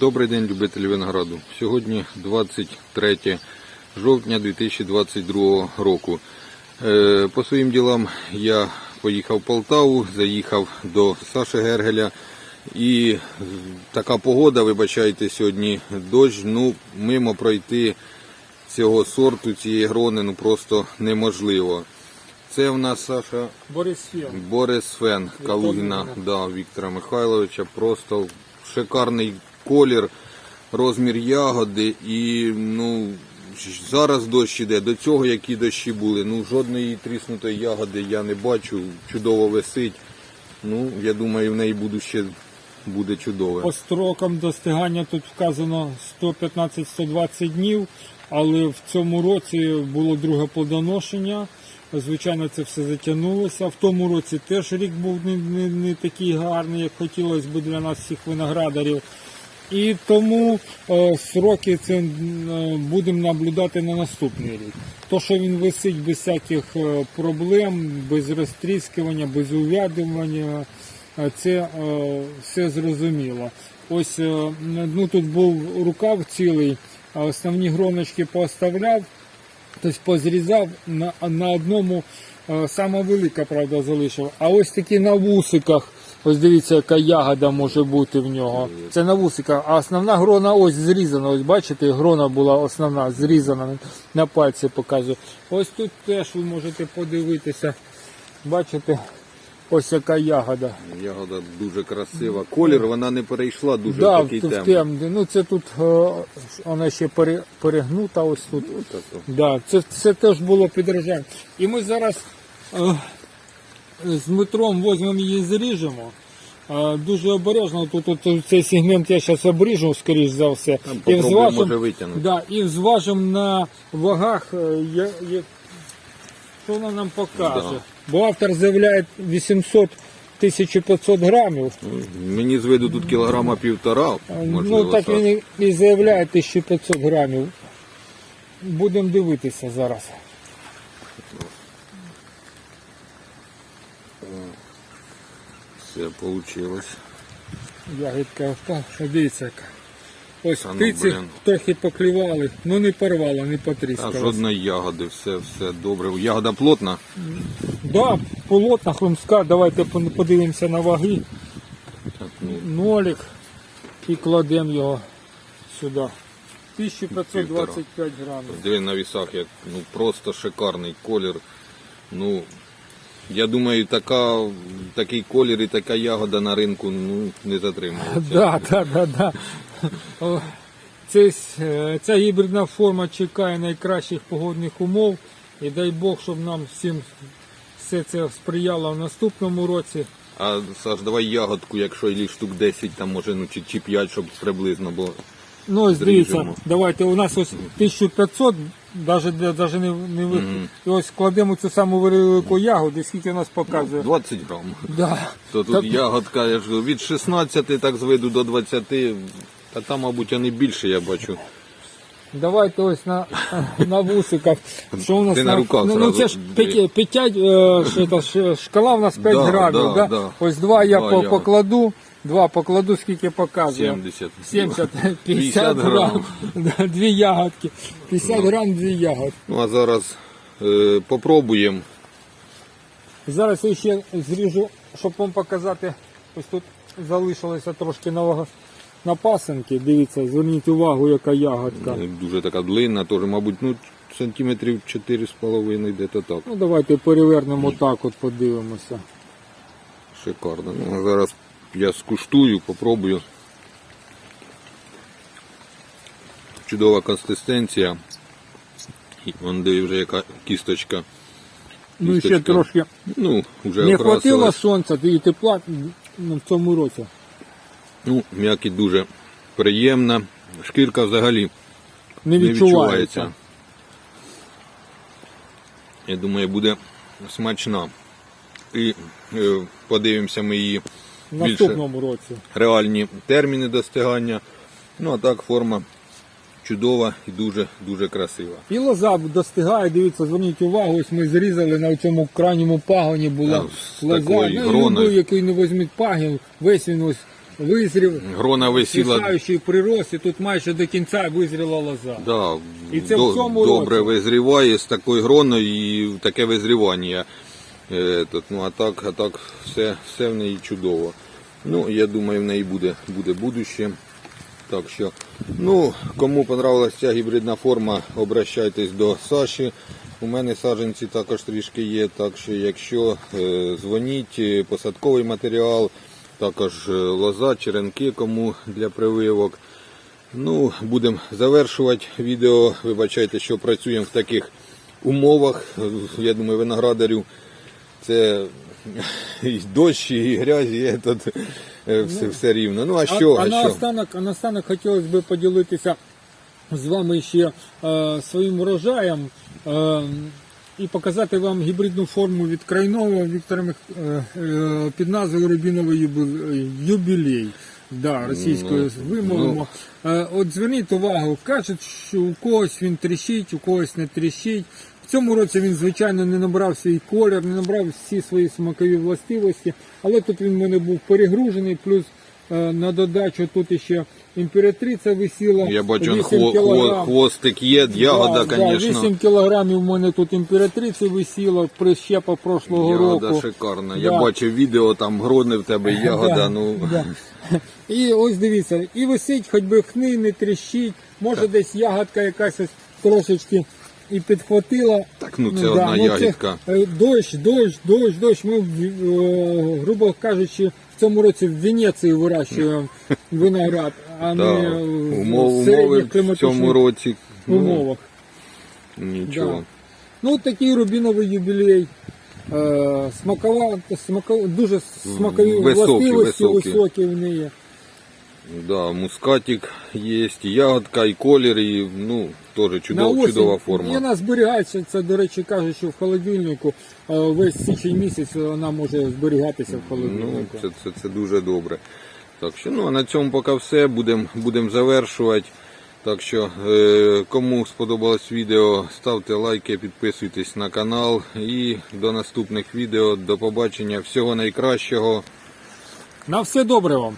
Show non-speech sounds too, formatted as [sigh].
Добрий день, любителі винограду. Сьогодні 23 жовтня 2022 року. Е, По своїм ділам я поїхав в Полтаву, заїхав до Саші Гергеля. І така погода, вибачайте, сьогодні дощ. Ну, мимо пройти цього сорту, цієї грони, ну просто неможливо. Це в нас Саша Борис Фєм. Борис Фен, Калугіна. да, Віктора Михайловича. Просто шикарний колір, розмір ягоди і ну. Зараз дощ іде. До цього які дощі були. Ну жодної тріснутої ягоди я не бачу. Чудово висить. Ну, я думаю, в неї буде ще буде чудове. По строкам достигання тут вказано 115-120 днів, але в цьому році було друге плодоношення. Звичайно, це все затягнулося. В тому році теж рік був не, не, не такий гарний, як хотілося б для нас всіх виноградарів. І тому е, сроки це е, будемо наблюдати на наступний рік. То, що він висить без всяких е, проблем, без розтріскування, без увядування, е, це е, все зрозуміло. Ось е, ну, тут був рукав цілий, а основні гроночки поставляв, тобто позрізав на, на одному е, сама велика, правда, залишив. А ось такі на вусиках. Ось дивіться, яка ягода може бути в нього. Це на вусиках. А основна грона ось зрізана. Ось бачите, грона була основна, зрізана на пальці показую. Ось тут теж ви можете подивитися. Бачите, ось яка ягода. Ягода дуже красива. Колір вона не перейшла дуже Да, такий темний. темний. Ну це тут е, вона ще пере- перегнута ось тут. Тобто, Да, це, це теж було підражання. І ми зараз е, з Дмитром візьмемо її зріжемо. Е, дуже обережно. Тут, тут цей сегмент я зараз обріжу, скоріш за все. Там може, витягнути. да, і зважимо на вагах, е, я, я, що вона нам покаже. Да. Бо автор заявляє 800 1500 грамів. Мені з виду тут кілограма півтора, можливо, ну так Саш. він і і заявляє 1500 грамів. Будемо дивитися зараз. Все вийшло. Ягідка. Дивіться яка. Ось Та ну, птиці блін. трохи поклювали, ну не порвало, не Та потріскало. жодної ягоди, все, все добре. Ягода плотна. Да, полотна, хрумська, давайте пон- подивимося на ваги. Так, ну, Нолік і кладемо його сюди. 1525 грамів. диви на вісах, як ну просто шикарний колір. Ну, я думаю, така, такий колір і така ягода на ринку ну, не затримується. Да, да, да, да. О, е, ця гібридна форма чекає найкращих погодних умов. І дай Бог, щоб нам всім все це сприяло в наступному році. А Саш, давай ягодку, якщо і штук 10, там може ну чи, чи 5, щоб приблизно, бо Ну, ось дивіться, Зріжемо. давайте, у нас ось 1500, навіть, навіть не, не ви... І ось кладемо цю саму велику ягоду, скільки у нас показує. 20 грам. Да. То тут Так. ягодка я ж кажу, від 16 так з виду до 20, та там, мабуть, вони більше, я бачу. Давайте ось на, на вусиках. Що у нас Ти на руках ну, ну це ж дві. п'ять, п'ять, е, що це, ж, шкала у нас 5 Да, грамів. да, Да, да. Ось два я Два по, ягод. покладу, два покладу, скільки показує. 70. 70, 50, 50 грам. Дві ягодки. 50 грам, дві ягодки. Ну а зараз е, попробуємо. Зараз я ще зріжу, щоб вам показати, ось тут залишилося трошки на, вага- на пасенки. Дивіться, зверніть увагу, яка ягодка. Е, Дуже така длинна, теж, мабуть, ну, сантиметрів 4,5 де-то так. Ну давайте перевернемо так, от подивимося. Шикарно. Ну, а зараз я скуштую, попробую. Чудова консистенція. Вон де вже яка кісточка. Ну і ще трошки Ну, вже не хватило окрасилась. сонця і тепла ну, в цьому році. Ну, м'якість дуже приємна. Шкірка взагалі Не не відчувається. відчувається. Я думаю, буде смачна. І е, подивимося ми її В наступному році. реальні терміни достигання. Ну а так форма чудова і дуже дуже красива. І лоза достигає, дивіться, зверніть увагу, ось ми зрізали на цьому крайньому пагоні була з лоза. Ну, любий, який не візьміть пагін, весь він ось визрів, Грона висіла свисаючий прирост, і тут майже до кінця визріла лоза. Да, І це в цьому добре році. визріває з такою гроною і таке визрівання. Тут, ну, а так, а так все, все в неї чудово. Ну, я думаю, в неї буде, буде будуще. Так що, ну, кому понравилася ця гібридна форма, обращайтесь до Саші. У мене саджанці також трішки є, так що якщо е, дзвоніть, е, посадковий матеріал, також е, лоза, черенки кому для прививок. Ну, будемо завершувати відео. Вибачайте, що працюємо в таких умовах. Я думаю, виноградарю це і дощ, і грязь, і тут е, все, все рівно. Ну а що? а, А, а що? наостанок, а наостанок хотілося б поділитися з вами ще е, своїм урожаєм е, і показати вам гібридну форму від крайного Віктора Мих... е, е, під назвою Рубіновий юбілей. Да, російською Ну, вимовимо. Е, От зверніть увагу, кажуть, що у когось він тріщить, у когось не тріщить. В цьому році він, звичайно, не набрав свій колір, не набрав всі свої смакові властивості, але тут він в мене був перегружений, плюс е, на додачу тут іще імператриця висіла. Я бачу, 8 хво, кілограм. хвостик є, ягода, Да, да, 8 кілограмів у мене тут імператриці висіла, прищепа прошлого Ягода року. шикарна. Да. Я бачив відео, там грони в тебе, [laughs] ягода. Да, ну, да. І ось дивіться, і висить, хоч би хни, не тріщить, може десь ягодка якась ось трошечки і підхватила. Так, ну, це одна ну, ягідка. е, дощ, дощ, дощ, дощ. Ми, е, грубо кажучи, в цьому році в Венеції вирощуємо [laughs] виноград, а да, не умов, в середніх в цьому році. Ну, умовах. нічого. Да. Ну, такий рубіновий юбілей. Е, смакова, смакова, дуже смакові Високі, властивості високі. високі в неї. Да, мускатик є, і ягодка, і колір, і ну, теж чудова, чудова І форма. вона зберігається, це, до речі, кажуть, що в холодильнику е, весь січень місяць вона може зберігатися в Ну, холодильнику. це, це, це дуже добре. Так що, ну, а на цьому поки все. Будемо будем завершувати. Так що, е, кому сподобалось відео, ставте лайки, підписуйтесь на канал. І до наступних відео. До побачення. Всього найкращого. На все добре вам!